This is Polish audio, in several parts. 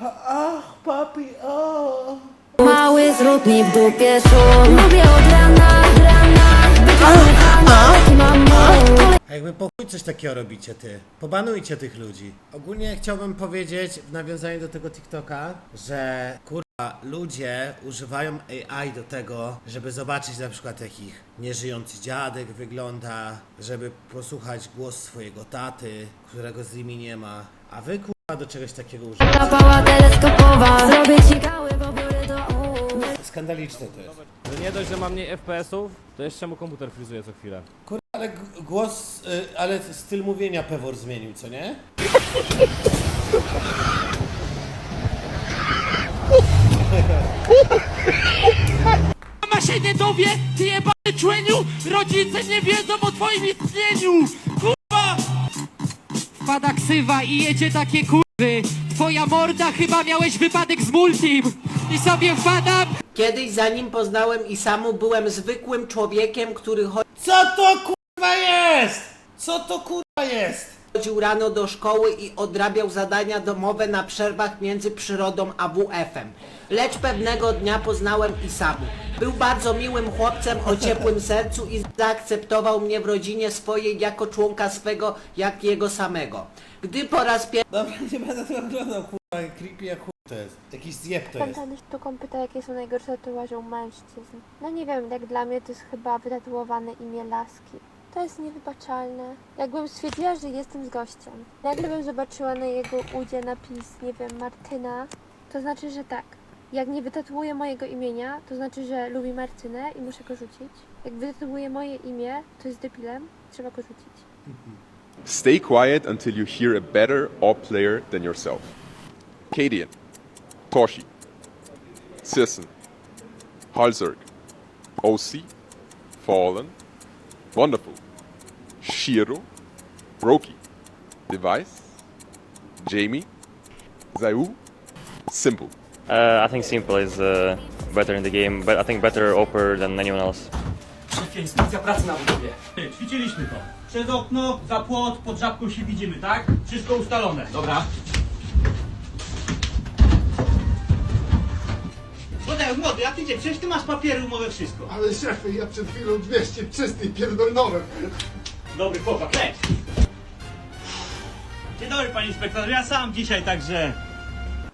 Ach, papi, o. Mały zrób mi w dupie szum Lubię od rana, rana Być kochana, taki mam mój A jakby po chuj coś takiego robicie ty. Pobanujcie tych ludzi. Ogólnie chciałbym powiedzieć w nawiązaniu do tego TikToka, że kurwa ludzie używają AI do tego, żeby zobaczyć na przykład jak ich nieżyjący dziadek wygląda, żeby posłuchać głos swojego taty, którego z nimi nie ma. A wy kurwa do czegoś takiego. Zapała teleskopowa Zrobię ci gały, bo biorę do ust Skandaliczne to jest. Że nie dość, że ma mniej FPS-ów, to jeszcze mu komputer frizuje co chwilę. Kurwa, ale g- głos, y, ale styl mówienia Pewor zmienił, co nie? Mama się nie dowie, ty jebany człeniu! Rodzice nie wiedzą o twoim istnieniu! Wpada ksywa i jedzie takie kurwy! Twoja morda chyba miałeś wypadek z multim! I sobie wpadam! Kiedyś zanim poznałem Isamu byłem zwykłym człowiekiem, który Co to kurwa jest? Co to kurwa jest? chodził rano do szkoły i odrabiał zadania domowe na przerwach między przyrodą a WF-em. Lecz pewnego dnia poznałem Isamu. Był bardzo miłym chłopcem o ciepłym sercu i zaakceptował mnie w rodzinie swojej jako członka swego, jak jego samego. Gdy po raz pierwszy Dobra, nie będę tego oglądał, kurwa, creepy jak chuj to jest. Jakiś zjeb to jest. Pan sztuką pyta, jakie są najgorsze tatuaże u mężczyzn. No nie wiem, jak dla mnie to jest chyba wytatuowane imię laski. To jest niewybaczalne. Jakbym stwierdziła, że jestem z gościem. Nagle bym zobaczyła na jego udzie napis, nie wiem, Martyna, to znaczy, że tak. Jak nie wytatuuje mojego imienia, to znaczy, że lubi Martynę i muszę go rzucić. Jak wytatuuje moje imię, to jest debilem, trzeba go rzucić. Stay quiet until you hear a better op player than yourself. Cadian, Toshi, Sisson, Halzerg, OC, Fallen, Wonderful, Shiro, Roki, Device, Jamie, Zayu, Simple. Uh, I think Simple is uh, better in the game, but I think better Oper than anyone else. Szefie, instrukcja pracy na budowie. Ćwiczyliśmy to. Przez okno, za płot, pod żabką się widzimy, tak? Wszystko ustalone. Dobra. Młody, młody, a ty gdzie? Przecież ty masz papiery, umowę, wszystko. Ale szefie, ja przed chwilą 200 czystych pierdolnąłem. Dobry chłopak, leć. Dzień dobry, panie inspektor. Ja sam dzisiaj, także...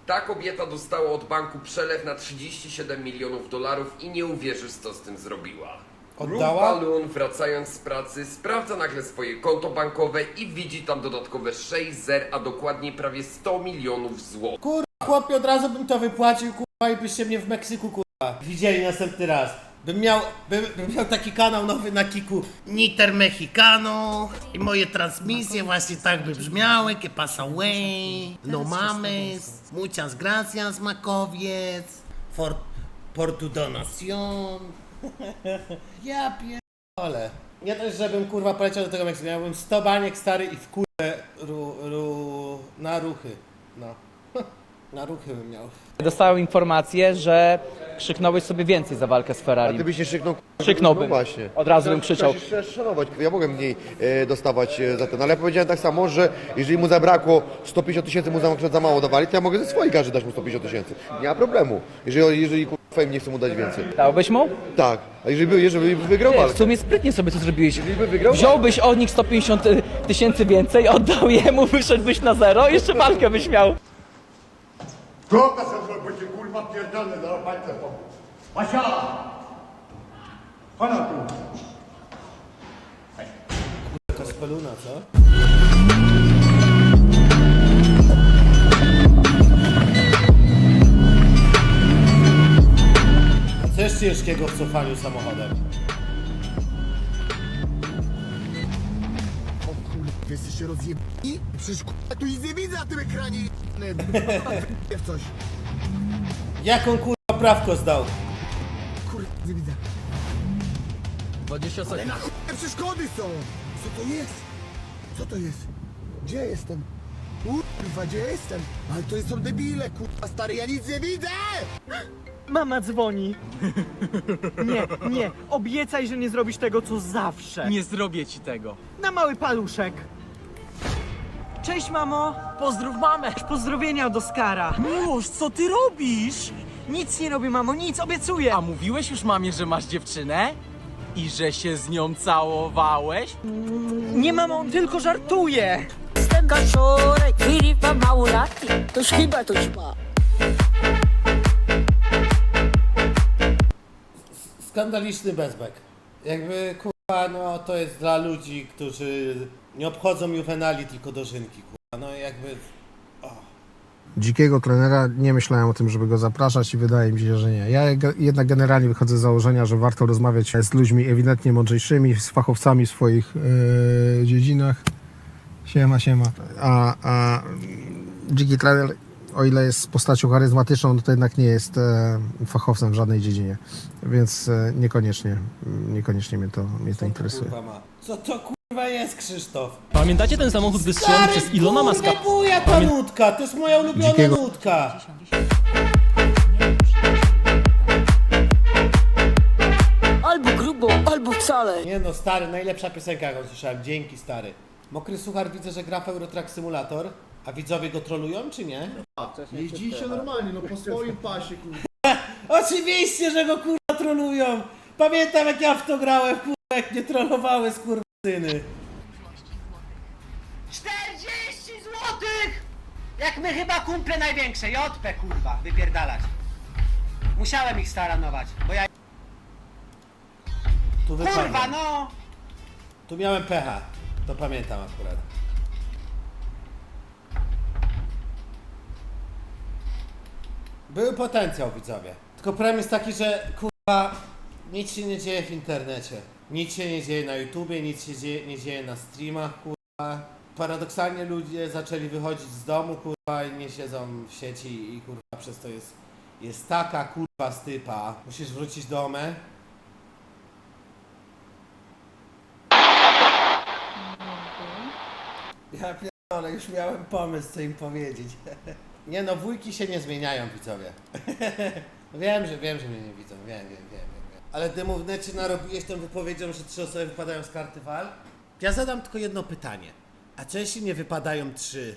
Ta kobieta dostała od banku przelew na 37 milionów dolarów i nie uwierzysz co z tym zrobiła. Oddała? Ruth Balloon wracając z pracy sprawdza nagle swoje konto bankowe i widzi tam dodatkowe 6 zer, a dokładniej prawie 100 milionów złotych. Kurwa, chłopie, od razu bym to wypłacił, kurwa, i byście mnie w Meksyku, kurwa, widzieli następny raz. Bym miał, bym, bym miał taki kanał nowy na kiku Niter Mexicano i moje transmisje właśnie tak by brzmiały, que pasa way, no mames, muchas gracias Makowiec, for, por tu donación. ja pierdolę. Nie też, żebym kurwa poleciał do tego Meksyku, miałbym 100 baniek stary i w kurwę ru, ru, na ruchy, no. Na ruchy bym miał. Dostałem informację, że krzyknąłeś sobie więcej za walkę z Ferrari. Gdybyś nie krzyknął, Krzyknąłbym. No właśnie. Od razu bym krzyczał. Trzeba się szanować. Ja mogłem mniej e, dostawać e, za ten, ale ja powiedziałem tak samo, że jeżeli mu zabrakło 150 tysięcy, mu za, za mało dawali, to ja mogę ze swoich garzy dać mu 150 tysięcy. Nie ma problemu. Jeżeli, jeżeli fame nie chce mu dać więcej. Dałbyś mu? Tak. A jeżeli by, jeżeli by wygrał Ty, w walkę? sumie sprytnie sobie to zrobiłeś. by wygrał Wziąłbyś od nich 150 tysięcy więcej, oddał jemu, wyszedłbyś na zero i jeszcze walkę byś miał. Koka sobie cię kurwa pierdolę, zaraz pańce pomóc. Basia! Pana tu. Kospeluna, co? A co jest ciężkiego w cofaniu samochodem? Wy jesteście rozjebani? Przecież kurwa tu nic nie widzę na tym ekranie jebany. w coś. Jaką kurwa prawko zdał? Kurwa, nie widzę. 20 sekund. Na chuj przeszkody są! Co to jest? Co to jest? Gdzie jestem? Kurwa, gdzie jestem? Ale to są debile, kurwa, stary, ja nic nie widzę! Mama dzwoni. Nie, nie. Obiecaj, że nie zrobisz tego, co zawsze. Nie zrobię ci tego. Na mały paluszek. Cześć mamo! Pozdrów mamę! Pozdrowienia od Oskara! Miłość, co ty robisz? Nic nie robię mamo, nic, obiecuję! A mówiłeś już mamie, że masz dziewczynę? I że się z nią całowałeś? Nie mamo, on tylko żartuje! Skandaliczny bezbek. Jakby kurwa, no to jest dla ludzi, którzy nie obchodzą juwenali, tylko dożynki, kurwa. No jakby. dzikiego trenera nie myślałem o tym, żeby go zapraszać i wydaje mi się, że nie. Ja jednak generalnie wychodzę z założenia, że warto rozmawiać z ludźmi ewidentnie mądrzejszymi, z fachowcami w swoich e, dziedzinach. Siema, siema. A, a dziki trener, o ile jest postacią charyzmatyczną, no to jednak nie jest e, fachowcem w żadnej dziedzinie, więc e, niekoniecznie, niekoniecznie mnie to, mnie to interesuje. Co to kurwa jest, Krzysztof? Pamiętacie ten samochód wystrzelony przez Ilona Maska? kurwa, buja ta nutka! To jest moja ulubiona Dzikiego- nutka! Albo grubo, albo wcale! Nie no, stary, najlepsza piosenka, jaką słyszałem. Dzięki, stary. Mokry Suchar widzę, że gra w Eurotrack Simulator. A widzowie go trolują, czy nie? Jeździcie normalnie, no po swoim pasie, kurwa. Oczywiście, że go kurwa trolują! Pamiętam jak ja w to grałem, kurwa, jak mnie trollowały skurwysyny. 40 złotych! Jak my chyba kumple największe, JP kurwa, wypierdalać. Musiałem ich staranować, bo ja... Tu Kurwa no! Tu miałem pecha. To pamiętam akurat. Był potencjał widzowie. Tylko problem jest taki, że kurwa nic się nie dzieje w internecie. Nic się nie dzieje na YouTubie, nic się dzieje, nie dzieje na streamach, kurwa. Paradoksalnie ludzie zaczęli wychodzić z domu, kurwa, i nie siedzą w sieci i kurwa przez to jest, jest taka kurwa stypa. Musisz wrócić do domy. Ja pierdolę, już miałem pomysł, co im powiedzieć. Nie no, wujki się nie zmieniają, widzowie. wiem, że wiem, że mnie nie widzą, wiem, wiem, wiem, wiem. Ale w necie narobiłeś tą wypowiedzią, że trzy osoby wypadają z karty wal? Ja zadam tylko jedno pytanie. A co jeśli nie wypadają trzy,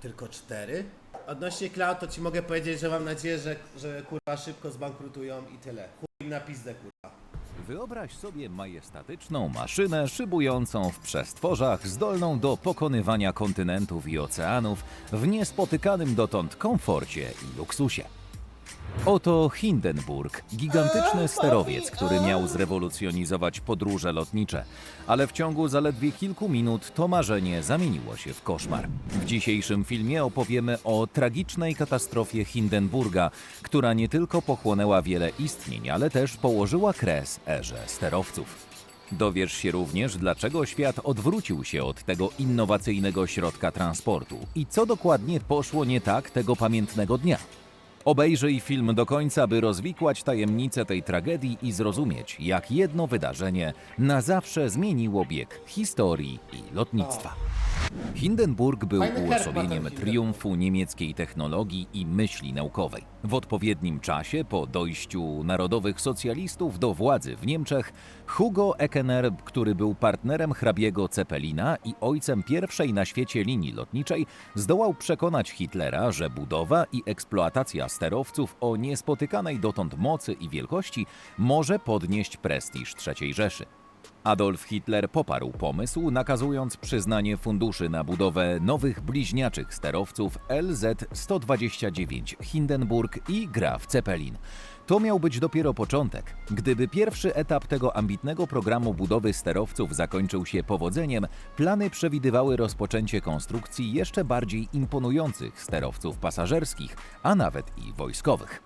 tylko cztery? Odnośnie cloud, to ci mogę powiedzieć, że mam nadzieję, że, że kurwa szybko zbankrutują i tyle. Chuj im na pizdę, kurwa. Wyobraź sobie majestatyczną maszynę szybującą w przestworzach, zdolną do pokonywania kontynentów i oceanów w niespotykanym dotąd komforcie i luksusie. Oto Hindenburg, gigantyczny sterowiec, który miał zrewolucjonizować podróże lotnicze, ale w ciągu zaledwie kilku minut to marzenie zamieniło się w koszmar. W dzisiejszym filmie opowiemy o tragicznej katastrofie Hindenburga, która nie tylko pochłonęła wiele istnień, ale też położyła kres erze sterowców. Dowiesz się również, dlaczego świat odwrócił się od tego innowacyjnego środka transportu i co dokładnie poszło nie tak tego pamiętnego dnia. Obejrzyj film do końca, by rozwikłać tajemnicę tej tragedii i zrozumieć, jak jedno wydarzenie na zawsze zmieniło bieg historii i lotnictwa. Hindenburg był uosobieniem triumfu niemieckiej technologii i myśli naukowej. W odpowiednim czasie, po dojściu narodowych socjalistów do władzy w Niemczech, Hugo Eckener, który był partnerem hrabiego Cepelina i ojcem pierwszej na świecie linii lotniczej, zdołał przekonać Hitlera, że budowa i eksploatacja sterowców o niespotykanej dotąd mocy i wielkości może podnieść prestiż III Rzeszy. Adolf Hitler poparł pomysł, nakazując przyznanie funduszy na budowę nowych bliźniaczych sterowców LZ-129 Hindenburg i Graf Zeppelin. To miał być dopiero początek. Gdyby pierwszy etap tego ambitnego programu budowy sterowców zakończył się powodzeniem, plany przewidywały rozpoczęcie konstrukcji jeszcze bardziej imponujących sterowców pasażerskich, a nawet i wojskowych.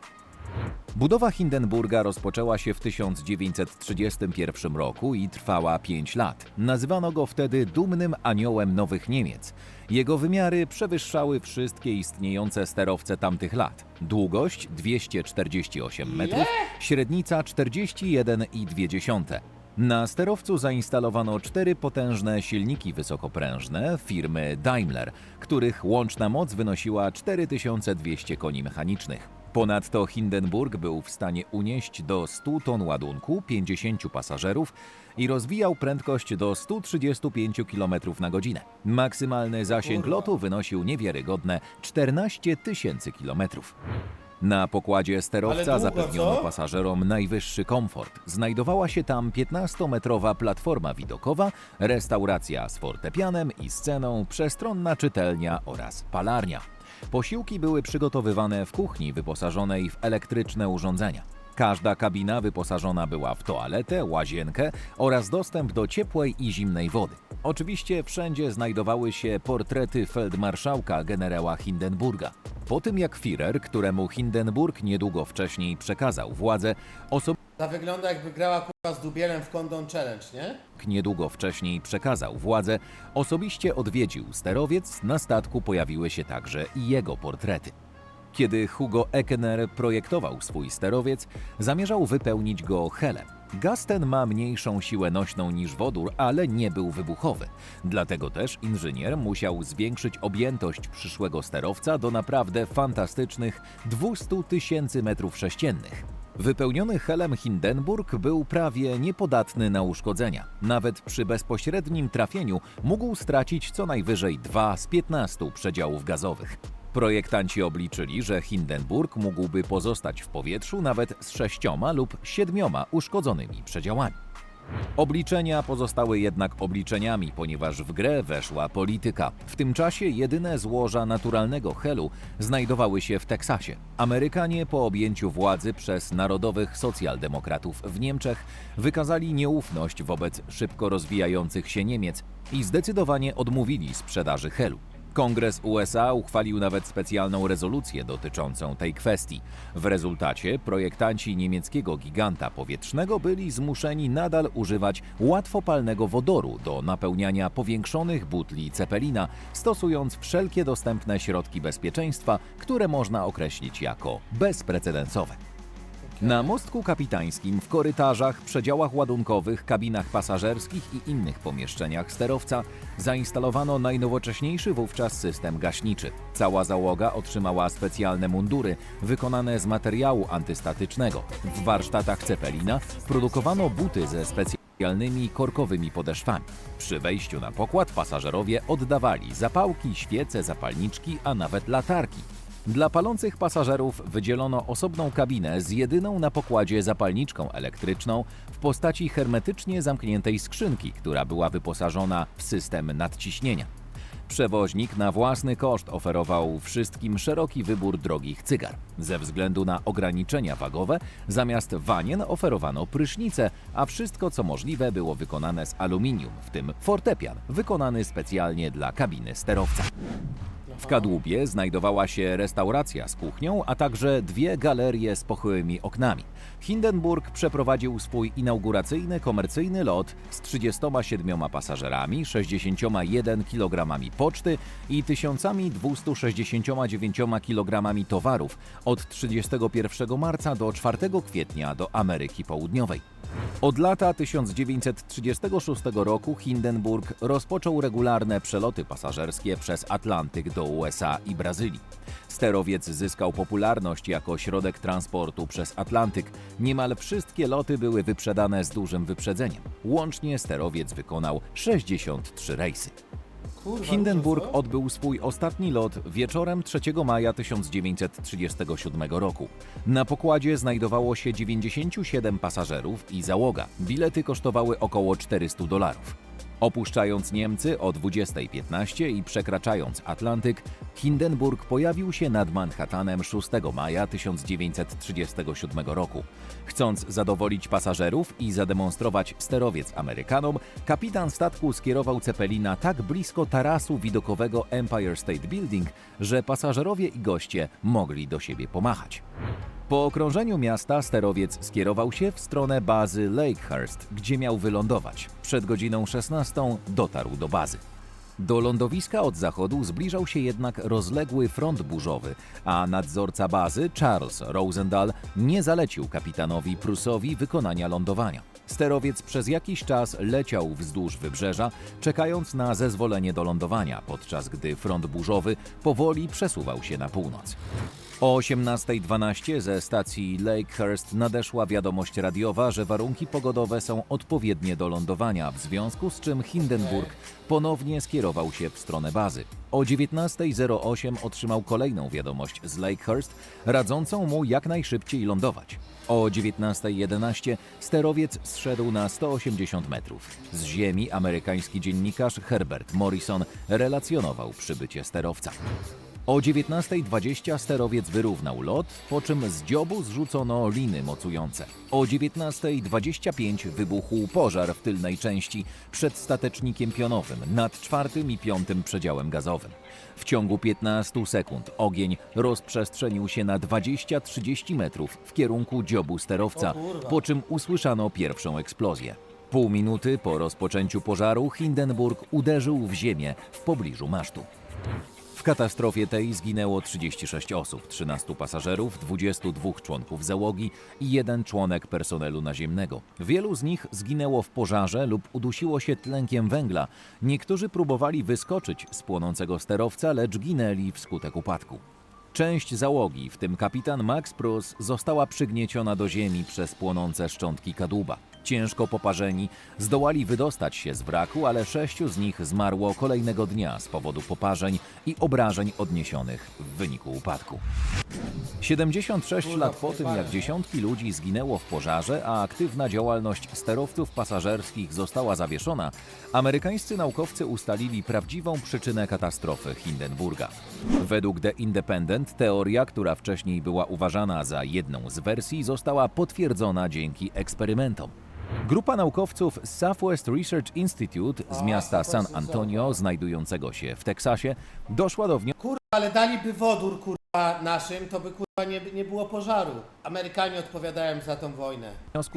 Budowa Hindenburga rozpoczęła się w 1931 roku i trwała 5 lat. Nazywano go wtedy dumnym aniołem Nowych Niemiec. Jego wymiary przewyższały wszystkie istniejące sterowce tamtych lat. Długość 248 metrów, średnica 41,2. Na sterowcu zainstalowano cztery potężne silniki wysokoprężne firmy Daimler, których łączna moc wynosiła 4200 koni mechanicznych. Ponadto Hindenburg był w stanie unieść do 100 ton ładunku 50 pasażerów i rozwijał prędkość do 135 km na godzinę. Maksymalny zasięg lotu wynosił niewiarygodne 14 tysięcy kilometrów. Na pokładzie sterowca zapewniono pasażerom najwyższy komfort. Znajdowała się tam 15-metrowa platforma widokowa, restauracja z fortepianem i sceną, przestronna czytelnia oraz palarnia. Posiłki były przygotowywane w kuchni wyposażonej w elektryczne urządzenia. Każda kabina wyposażona była w toaletę, łazienkę oraz dostęp do ciepłej i zimnej wody. Oczywiście wszędzie znajdowały się portrety feldmarszałka generała Hindenburga. Po tym jak Führer, któremu Hindenburg niedługo wcześniej przekazał władzę, osobiście Ta wygląda jakby grała kurwa z Dubielem w Condon Challenge, nie? niedługo wcześniej przekazał władzę, osobiście odwiedził sterowiec, na statku pojawiły się także i jego portrety. Kiedy Hugo Ekener projektował swój sterowiec, zamierzał wypełnić go helem. Gaz ten ma mniejszą siłę nośną niż wodór, ale nie był wybuchowy. Dlatego też inżynier musiał zwiększyć objętość przyszłego sterowca do naprawdę fantastycznych 200 tysięcy metrów sześciennych. Wypełniony helem Hindenburg był prawie niepodatny na uszkodzenia. Nawet przy bezpośrednim trafieniu mógł stracić co najwyżej 2 z 15 przedziałów gazowych. Projektanci obliczyli, że Hindenburg mógłby pozostać w powietrzu nawet z sześcioma lub siedmioma uszkodzonymi przedziałami. Obliczenia pozostały jednak obliczeniami, ponieważ w grę weszła polityka. W tym czasie jedyne złoża naturalnego helu znajdowały się w Teksasie. Amerykanie po objęciu władzy przez narodowych socjaldemokratów w Niemczech wykazali nieufność wobec szybko rozwijających się Niemiec i zdecydowanie odmówili sprzedaży helu. Kongres USA uchwalił nawet specjalną rezolucję dotyczącą tej kwestii. W rezultacie projektanci niemieckiego giganta powietrznego byli zmuszeni nadal używać łatwopalnego wodoru do napełniania powiększonych butli Cepelina, stosując wszelkie dostępne środki bezpieczeństwa, które można określić jako bezprecedensowe. Na mostku kapitańskim, w korytarzach, przedziałach ładunkowych, kabinach pasażerskich i innych pomieszczeniach sterowca zainstalowano najnowocześniejszy wówczas system gaśniczy. Cała załoga otrzymała specjalne mundury wykonane z materiału antystatycznego. W warsztatach Cepelina produkowano buty ze specjalnymi korkowymi podeszwami. Przy wejściu na pokład pasażerowie oddawali zapałki, świece, zapalniczki, a nawet latarki. Dla palących pasażerów wydzielono osobną kabinę z jedyną na pokładzie zapalniczką elektryczną w postaci hermetycznie zamkniętej skrzynki, która była wyposażona w system nadciśnienia. Przewoźnik na własny koszt oferował wszystkim szeroki wybór drogich cygar. Ze względu na ograniczenia wagowe, zamiast wanien oferowano prysznice, a wszystko co możliwe było wykonane z aluminium, w tym fortepian, wykonany specjalnie dla kabiny sterowca. W kadłubie znajdowała się restauracja z kuchnią, a także dwie galerie z pochyłymi oknami. Hindenburg przeprowadził swój inauguracyjny komercyjny lot z 37 pasażerami, 61 kg poczty i 1269 kg towarów od 31 marca do 4 kwietnia do Ameryki Południowej. Od lata 1936 roku Hindenburg rozpoczął regularne przeloty pasażerskie przez Atlantyk do USA i Brazylii. Sterowiec zyskał popularność jako środek transportu przez Atlantyk. Niemal wszystkie loty były wyprzedane z dużym wyprzedzeniem. Łącznie sterowiec wykonał 63 rejsy. Hindenburg odbył swój ostatni lot wieczorem 3 maja 1937 roku. Na pokładzie znajdowało się 97 pasażerów i załoga. Bilety kosztowały około 400 dolarów. Opuszczając Niemcy o 20.15 i przekraczając Atlantyk, Hindenburg pojawił się nad Manhattanem 6 maja 1937 roku. Chcąc zadowolić pasażerów i zademonstrować sterowiec Amerykanom, kapitan statku skierował Cepelina tak blisko tarasu widokowego Empire State Building, że pasażerowie i goście mogli do siebie pomachać. Po okrążeniu miasta sterowiec skierował się w stronę bazy Lakehurst, gdzie miał wylądować. Przed godziną 16 dotarł do bazy. Do lądowiska od zachodu zbliżał się jednak rozległy front burzowy, a nadzorca bazy Charles Rosendahl nie zalecił kapitanowi Prusowi wykonania lądowania. Sterowiec przez jakiś czas leciał wzdłuż wybrzeża, czekając na zezwolenie do lądowania, podczas gdy front burzowy powoli przesuwał się na północ. O 18.12 ze stacji Lakehurst nadeszła wiadomość radiowa, że warunki pogodowe są odpowiednie do lądowania, w związku z czym Hindenburg ponownie skierował się w stronę bazy. O 19.08 otrzymał kolejną wiadomość z Lakehurst, radzącą mu jak najszybciej lądować. O 19.11 sterowiec zszedł na 180 metrów. Z ziemi amerykański dziennikarz Herbert Morrison relacjonował przybycie sterowca. O 19.20 sterowiec wyrównał lot, po czym z dziobu zrzucono liny mocujące. O 19.25 wybuchł pożar w tylnej części przed statecznikiem pionowym nad czwartym i piątym przedziałem gazowym. W ciągu 15 sekund ogień rozprzestrzenił się na 20-30 metrów w kierunku dziobu sterowca, po czym usłyszano pierwszą eksplozję. Pół minuty po rozpoczęciu pożaru Hindenburg uderzył w ziemię w pobliżu masztu. W katastrofie tej zginęło 36 osób, 13 pasażerów, 22 członków załogi i jeden członek personelu naziemnego. Wielu z nich zginęło w pożarze lub udusiło się tlenkiem węgla. Niektórzy próbowali wyskoczyć z płonącego sterowca, lecz ginęli wskutek upadku. Część załogi, w tym kapitan Max Prus, została przygnieciona do ziemi przez płonące szczątki kadłuba. Ciężko poparzeni zdołali wydostać się z wraku, ale sześciu z nich zmarło kolejnego dnia z powodu poparzeń i obrażeń odniesionych w wyniku upadku. 76 lat po tym, jak dziesiątki ludzi zginęło w pożarze, a aktywna działalność sterowców pasażerskich została zawieszona, amerykańscy naukowcy ustalili prawdziwą przyczynę katastrofy Hindenburga. Według The Independent teoria, która wcześniej była uważana za jedną z wersji, została potwierdzona dzięki eksperymentom. Grupa naukowców z Southwest Research Institute z miasta San Antonio, znajdującego się w Teksasie, doszła do wniosku, Kurwa, ale daliby wodór, kurwa, naszym, to by, kurwa, nie, nie było pożaru. Amerykanie odpowiadają za tą wojnę.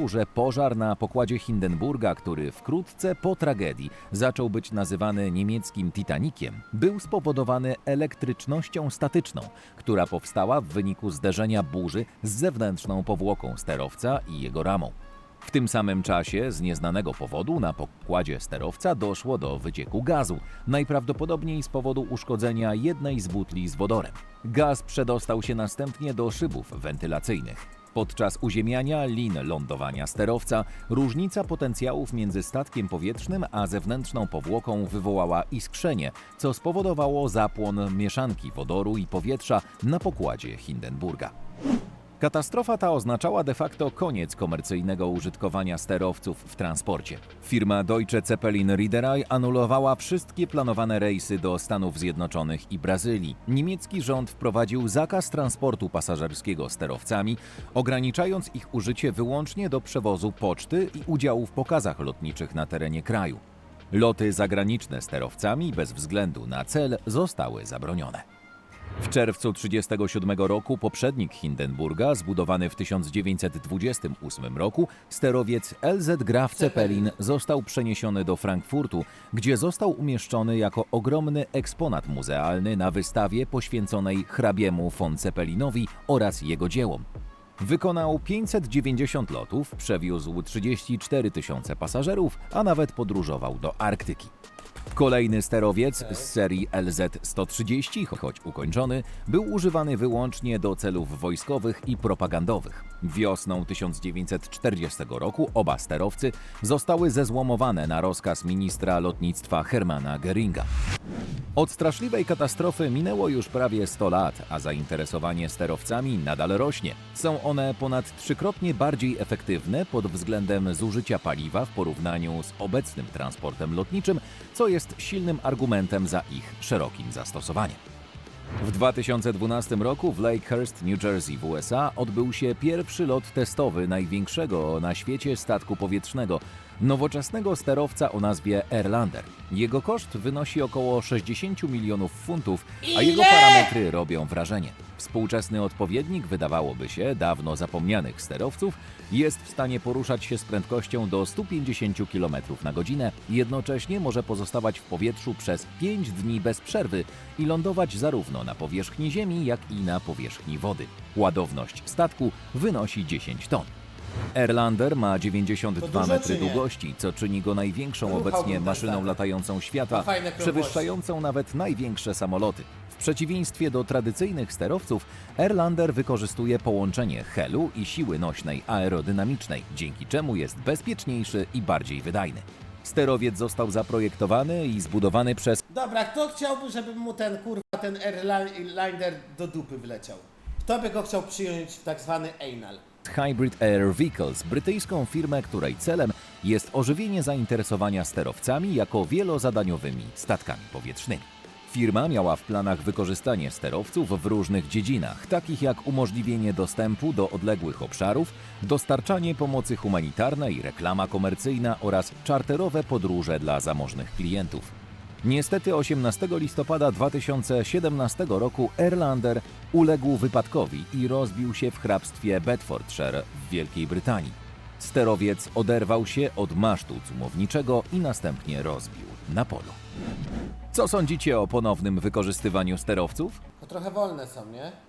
że pożar na pokładzie Hindenburga, który wkrótce po tragedii zaczął być nazywany niemieckim Titanikiem, był spowodowany elektrycznością statyczną, która powstała w wyniku zderzenia burzy z zewnętrzną powłoką sterowca i jego ramą. W tym samym czasie, z nieznanego powodu, na pokładzie sterowca doszło do wycieku gazu, najprawdopodobniej z powodu uszkodzenia jednej z butli z wodorem. Gaz przedostał się następnie do szybów wentylacyjnych. Podczas uziemiania lin lądowania sterowca różnica potencjałów między statkiem powietrznym a zewnętrzną powłoką wywołała iskrzenie, co spowodowało zapłon mieszanki wodoru i powietrza na pokładzie Hindenburga. Katastrofa ta oznaczała de facto koniec komercyjnego użytkowania sterowców w transporcie. Firma Deutsche Zeppelin Reederei anulowała wszystkie planowane rejsy do Stanów Zjednoczonych i Brazylii. Niemiecki rząd wprowadził zakaz transportu pasażerskiego sterowcami, ograniczając ich użycie wyłącznie do przewozu poczty i udziału w pokazach lotniczych na terenie kraju. Loty zagraniczne sterowcami bez względu na cel zostały zabronione. W czerwcu 1937 roku poprzednik Hindenburga, zbudowany w 1928 roku, sterowiec LZ Graf Zeppelin został przeniesiony do Frankfurtu, gdzie został umieszczony jako ogromny eksponat muzealny na wystawie poświęconej hrabiemu von Zeppelinowi oraz jego dziełom. Wykonał 590 lotów, przewiózł 34 tysiące pasażerów, a nawet podróżował do Arktyki. Kolejny sterowiec z serii LZ-130, choć ukończony, był używany wyłącznie do celów wojskowych i propagandowych. Wiosną 1940 roku oba sterowcy zostały zezłomowane na rozkaz ministra lotnictwa Hermana Geringa. Od straszliwej katastrofy minęło już prawie 100 lat, a zainteresowanie sterowcami nadal rośnie. Są one ponad trzykrotnie bardziej efektywne pod względem zużycia paliwa w porównaniu z obecnym transportem lotniczym, co jest silnym argumentem za ich szerokim zastosowaniem. W 2012 roku w Lakehurst, New Jersey w USA odbył się pierwszy lot testowy największego na świecie statku powietrznego. Nowoczesnego sterowca o nazwie Airlander. Jego koszt wynosi około 60 milionów funtów, a jego Ile? parametry robią wrażenie. Współczesny odpowiednik, wydawałoby się, dawno zapomnianych sterowców, jest w stanie poruszać się z prędkością do 150 km na godzinę, jednocześnie może pozostawać w powietrzu przez 5 dni bez przerwy i lądować zarówno na powierzchni Ziemi, jak i na powierzchni wody. Ładowność statku wynosi 10 ton. Airlander ma To 92 dużo, metry długości, co czyni go największą obecnie ten maszyną latającą świata, przewyższającą nawet największe samoloty. W przeciwieństwie do tradycyjnych sterowców, Airlander wykorzystuje połączenie helu i siły nośnej aerodynamicznej, dzięki czemu jest bezpieczniejszy i bardziej wydajny. Sterowiec został zaprojektowany i zbudowany przez Dobra, kto chciałby, żeby mu ten kurwa, ten airliner do dupy wleciał? Kto by go chciał przyjąć w tak zwany anal? Hybrid Air Vehicles, brytyjską firmę, której celem jest ożywienie zainteresowania sterowcami jako wielozadaniowymi statkami powietrznymi. Firma miała w planach wykorzystanie sterowców w różnych dziedzinach, takich jak umożliwienie dostępu do odległych obszarów, dostarczanie pomocy humanitarnej, reklama komercyjna oraz czarterowe podróże dla zamożnych klientów. Niestety 18 listopada 2017 roku Airlander uległ wypadkowi i rozbił się w hrabstwie Bedfordshire w Wielkiej Brytanii. Sterowiec oderwał się od masztu cumowniczego i następnie rozbił na polu. Co sądzicie o ponownym wykorzystywaniu sterowców? To trochę wolne są, nie?